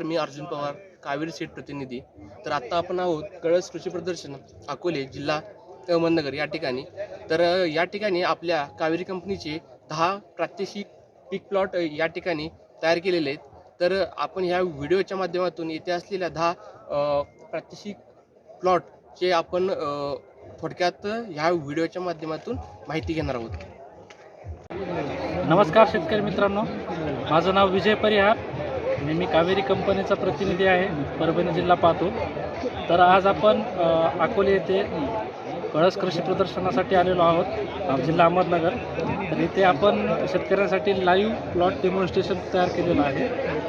नमस्कार मी अर्जुन पवार कावेरी सीट प्रतिनिधी. तर आत्ता आपण आहोत कळस कृषी प्रदर्शन अकोले जिल्हा अहमदनगर या ठिकाणी. तर या ठिकाणी आपल्या कावेरी कंपनीचे दहा प्रात्यक्षिक पीक प्लॉट या ठिकाणी तयार केलेले आहेत. तर आपण ह्या व्हिडिओच्या माध्यमातून येथे असलेल्या दहा प्रात्यक्षिक प्लॉटचे आपण थोडक्यात ह्या व्हिडिओच्या माध्यमातून माहिती घेणार आहोत. नमस्कार शेतकरी मित्रांनो. माझं नाव विजय परिहार. आणि मी कावेरी कंपनीचा प्रतिनिधी आहे परभणी जिल्हा पाहतो. तर आज आपण अकोले येथे कळस कृषी प्रदर्शनासाठी आलेलो आहोत जिल्हा अहमदनगर. तर इथे आपण शेतकऱ्यांसाठी लाईव्ह प्लॉट डेमॉन्स्ट्रेशन तयार केलेलं आहे.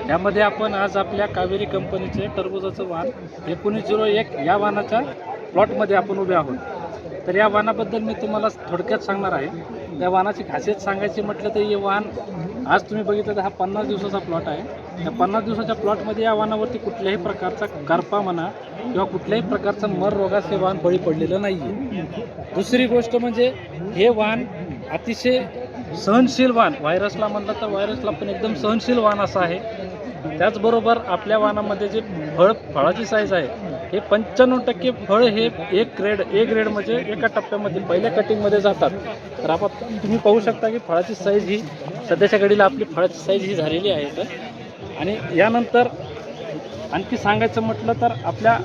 यामध्ये आपण आज आपल्या कावेरी कंपनीचे टरबुजाचं वाहन एकोणीस झिरो एक या वाहनाच्या प्लॉटमध्ये आपण उभे आहोत. तर या वाहनाबद्दल मी तुम्हाला थोडक्यात सांगणार आहे. त्या वाहनाची खासियत सांगायची म्हटलं तर हे वाहन आज तुम्ही बघितलं तर हा पन्नास दिवसाचा प्लॉट आहे. त्या पन्नास दिवसाच्या प्लॉटमध्ये या वाहनावरती कुठल्याही प्रकारचा करपा म्हणा किंवा कुठल्याही प्रकारचा मर रोगास हे वाहन बळी पडलेलं नाही आहे दुसरी गोष्ट म्हणजे हे वाहन अतिशय सहनशील वाहन व्हायरसला म्हणलं तर व्हायरसला पण एकदम सहनशील वाहन असं आहे. त्याचबरोबर आपल्या वाहनामध्ये जे फळ फळाची साईज आहे हे पंच्याण्णव टक्के फळ हे एक ग्रेड ए ग्रेड म्हणजे एका टप्प्यामध्ये पहिल्या कटिंगमध्ये जातात. तर आपण तुम्ही पाहू शकता की फळाची साईज ही सध्याच्या घडीला आपली फळाची साईज ही झालेली आहे. तर आणि यानंतर आणखी सांगायचं म्हटलं तर आपल्या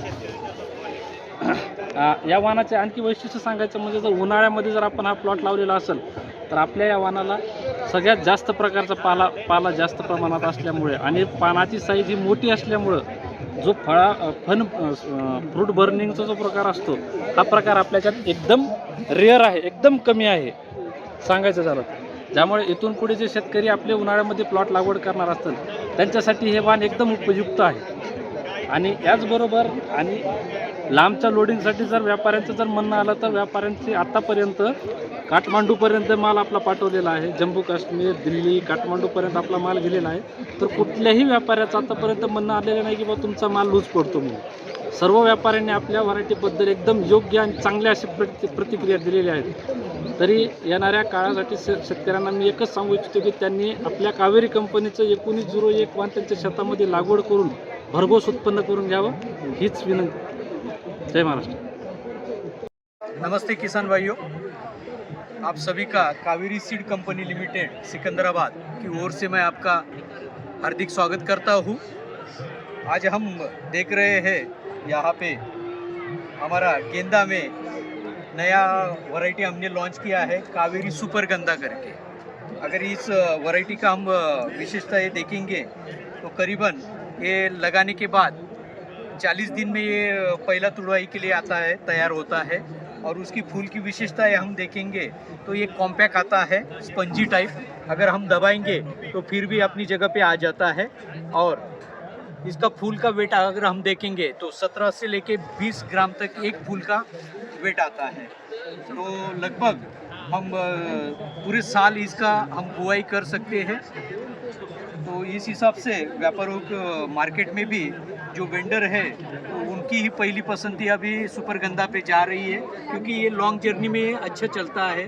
या वाहनाचे आणखी वैशिष्ट्य सांगायचं म्हणजे जर उन्हाळ्यामध्ये जर आपण हा प्लॉट लावलेला असेल तर आपल्या या वाहनाला सगळ्यात जास्त प्रकारचा पाला पाला जास्त प्रमाणात असल्यामुळे आणि पानाची साईज ही मोठी असल्यामुळं जो फळा फन फ्रूट बर्निंगचा जो प्रकार असतो हा प्रकार आपल्याच्यात एकदम रेअर आहे एकदम कमी आहे सांगायचं झालं तर. ज्यामुळे इथून पुढे जे शेतकरी आपले उन्हाळ्यामध्ये प्लॉट लागवड करणार असतील त्यांच्यासाठी हे वाहन एकदम उपयुक्त आहे. आणि याचबरोबर आणि लांबच्या लोडिंगसाठी जर व्यापाऱ्यांचं जर म्हणणं आलं तर व्यापाऱ्यांची आत्तापर्यंत काठमांडूपर्यंत माल आपला पाठवलेला आहे. जम्मू काश्मीर दिल्ली काठमांडूपर्यंत आपला माल गेलेला आहे. तर कुठल्याही व्यापाऱ्याचं आतापर्यंत म्हणणं आलेलं नाही की बा तुमचा माल लूज पडतो म्हणून. सर्व व्यापाऱ्यांनी आपल्या व्हरायटीबद्दल एकदम योग्य आणि चांगल्या अशी प्रति प्रतिक्रिया दिलेल्या आहेत तरी येणाऱ्या काळासाठी शे शेतकऱ्यांना मी एकच सांगू इच्छितो की त्यांनी आपल्या कावेरी कंपनीचं एकोणीस झिरो एक वाहन त्यांच्या शेतामध्ये लागवड करून भरघोस उत्पन्न करून घ्यावं हीच विनंती. जय महाराष्ट्र. नमस्ते किसान भाइयों आप सभी का Kaveri seed company limited Secunderabad की ओर से मैं आपका हार्दिक स्वागत करता हूँ। आज हम देख रहे हैं यहाँ पे हमारा गेंदा में नया वैरायटी हमने लॉन्च किया है कावेरी सुपर गंदा करके। अगर इस वैरायटी का हम विशेषता ये देखेंगे तो करीबन ये लगाने के बाद 40 दिन में ये पहला तुड़वाई के लिए आता है, तैयार होता है। और उसकी फूल की विशेषता हम देखेंगे तो ये कॉम्पैक्ट आता है स्पंजी टाइप अगर हम दबाएँगे तो फिर भी अपनी जगह पे आ जाता है। और इसका फूल का वेट अगर हम देखेंगे तो 17 से लेके 20 ग्राम तक एक फूल का वेट आता है। तो लगभग हम पूरे साल इसका हम बुआई कर सकते हैं। तो इस हिसाब से व्यापारों को मार्केट में भी जो वेंडर है तो उनकी ही पहली पसंदी अभी सुपर गंदा पे जा रही है, क्योंकि ये लॉन्ग जर्नी में अच्छा चलता है।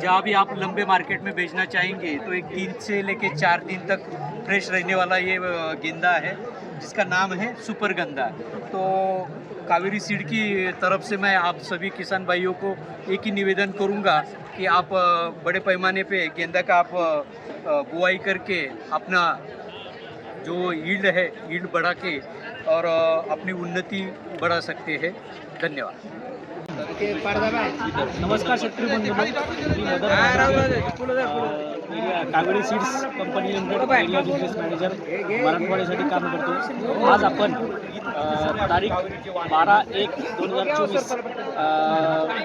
जहाँ भी आप लंबे मार्केट में बेचना चाहेंगे तो एक तीन से लेके चार दिन तक फ्रेश रहने वाला ये गेंदा है, जिसका नाम है सुपर गंदा। तो कावेरी सीड की तरफ़ से मैं आप सभी किसान भाइयों को एक ही निवेदन करूँगा कि आप बड़े पैमाने पे गेंदा का आप बुआई करके अपना जो ईल्ड है ईल्ड बढ़ा के और अपनी उन्नति बढ़ा सकते हैं। धन्यवाद। नमस्कार शेतकरी बंधू मी Kaveri seeds company limited area business manager मराठवाड्यासाठी काम करतो आज आपण तारीख बारा एक दोन हजार चोवीस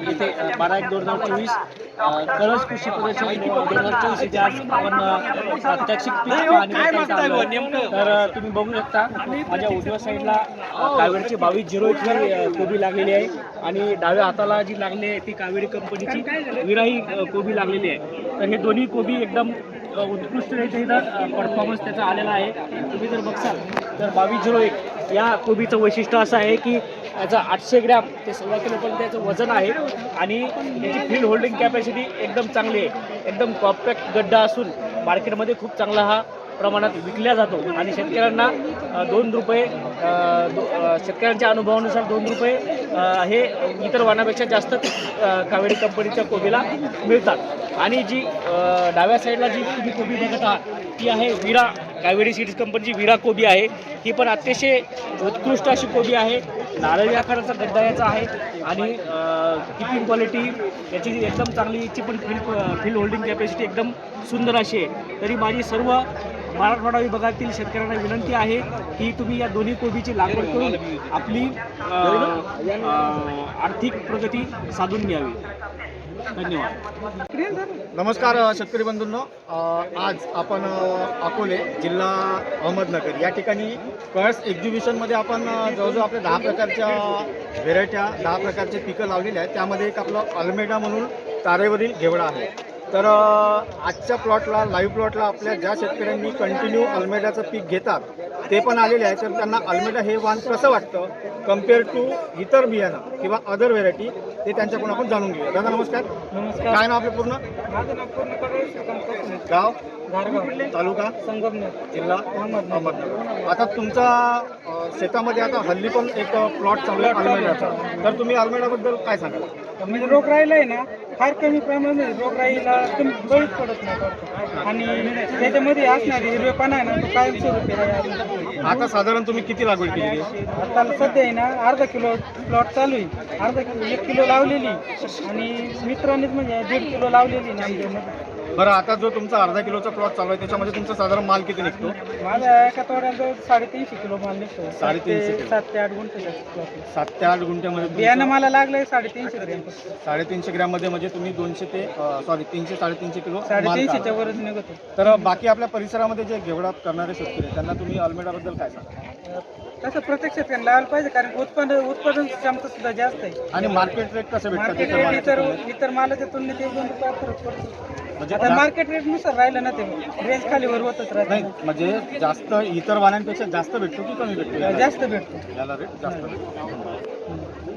इथे बारा एक दोन हजार चोवीस कळस कृषी प्रदर्शन दोन हजार चोवीस इथे आज आपण प्रात्यक्षिक पीक आलो आहोत. तर तुम्ही बघू शकता माझ्या उजव्या साईडला कावेरीची बावीस झिरो ही अ, कोबी लागलेली आहे. आणि डाव्या हाताला जी लागली आहे ती कावेरी कंपनीची विराही कोबी लागलेली आहे. तर हे दोन्ही कोबी एकदम अ, उत्कृष्टरित्या इथं परफॉर्मन्स त्याचा आलेला आहे. तुम्ही जर बघसाल तर बावीस झिरो एक या कोबीचं वैशिष्ट्य असं आहे की याचं आठशे ग्रॅम ते सव्वा किलोपर्यंत त्याचं वजन आहे आणि याची फील्ड होल्डिंग कॅपॅसिटी एकदम चांगली आहे. एकदम कॉम्पॅक्ट गड्डा असून मार्केटमध्ये खूप चांगला हा प्रमाणात विकला जातो. आणि शेतकऱ्यांना दोन रुपये दो- शेतकऱ्यांच्या अनुभवानुसार दोन रुपये हे इतर वाहनापेक्षा जास्त कावेरी कंपनीच्या कोबीला मिळतात. आणि जी डाव्या साईडला जी तुम्ही कोबी बघत आहात ती आहे विरा कावेरी सीड्स कंपनीची विरा कोबी आहे. ही पण अतिशय उत्कृष्ट अशी कोबी आहे. नारळी आकाराचा गड्डा याचा आहे आणि किपिंग क्वालिटी याची एकदम चांगली याची पण फील्ड फील्ड होल्डिंग कॅपॅसिटी एकदम सुंदर अशी आहे. तरी माझी सर्व मराठवाडा विभागातील शेतकऱ्यांना विनंती आहे की तुम्ही या दोन्ही कोबीची लागवड करून आपली आर्थिक प्रगती साधून घ्यावी. धन्यवाद. नमस्कार शेतकरी बंधूंनो. आज आपण अकोले जिल्हा अहमदनगर या ठिकाणी कळस एक्झिबिशनमध्ये आपण जवळजवळ आपल्या दहा प्रकारच्या व्हेरायट्या दहा प्रकारचे पिकं लावलेले आहेत. त्यामध्ये एक आपलं अल्मेडा म्हणून तारेवरील घेवडा आहे. तर आजच्या प्लॉटला लाईव्ह प्लॉटला आपल्या ज्या शेतकऱ्यांनी कंटिन्यू अल्मेडाचं पीक घेतात ते पण आलेले आहे तर त्यांना अल्मेडा हे वाण कसं वाटतं? कंपेअर टू इतर बियाणं किंवा अदर व्हेरायटी ते त्यांच्याकडून आपण जाणून घेऊया. दादा नमस्कार. नमस्कार. काय नाव आपलं पूर्ण? गाव? तालुका? संगमनेर. जिल्हा? अहमदनगर. आता तुमचा शेतामध्ये आता हल्ली पण एक प्लॉट आहे. अल्मेडाचा. तर तुम्ही अल्मेडाबद्दल काय सांगाल? म्हणजे रोगराईला आहे ना फार कमी प्रमाणात रोगराईला कमी बळीच पडत नाही. आणि त्याच्यामध्ये असणारी हिरवेपणा आहे ना तो कायमस्वरूपी आहे. आता साधारण तुम्ही किती लागवड केली? आता सध्या आहे ना अर्धा किलो प्लॉट चालू आहे. अर्धा किलो एक किलो लावलेली. आणि मित्रांनीच म्हणजे दीड किलो लावलेली नामदेवमध्ये बरं आता जो तुमचा अर्धा किलोचा प्लॉट चालू आहे त्याच्यामध्ये तुमचा साधारण माल किती निघतो? माझ्या एका साडेतीनशे किलो माल निघतो. साडेतीनशे किलो. सात ते आठ गुंठे सात ते आठ गुंठ्यामध्ये बियाणं तुमचं मला लागलंय साडेतीनशे ग्रॅम साडेतीनशे ग्रॅममध्ये म्हणजे तुम्ही दोनशे ते सॉरी तीनशे साडेतीनशे किलो माल साडेतीनशेच्या काढा. वरच निघतो. तर बाकी आपल्या परिसरामध्ये जे घेवडा करणारे शेतकरी आहेत, त्यांना तुम्ही अल्मेडाबद्दल काय सांगा? तसं प्रत्येक शेतकऱ्यांना लावायला पाहिजे कारण उत्पादन उत्पादन क्षमता सुद्धा जास्त आहे. आणि मार्केट रेट कसं भेटतात मार्केट इतर मालाच्या इतर तुलनेत? इतर मालाच्या तुलनेत एक दोन रुपये फरक पडतो. आता जास्त- मार्केट रेटनुसार राहिलं ना ते. रेंज खालीवर होतच नाही राहतं म्हणजे जास्त इतर वाहनांपेक्षा जास्त भेटतो की कमी भेटतो? जास्त भेटतो. याला रेट जास्त भेटतो.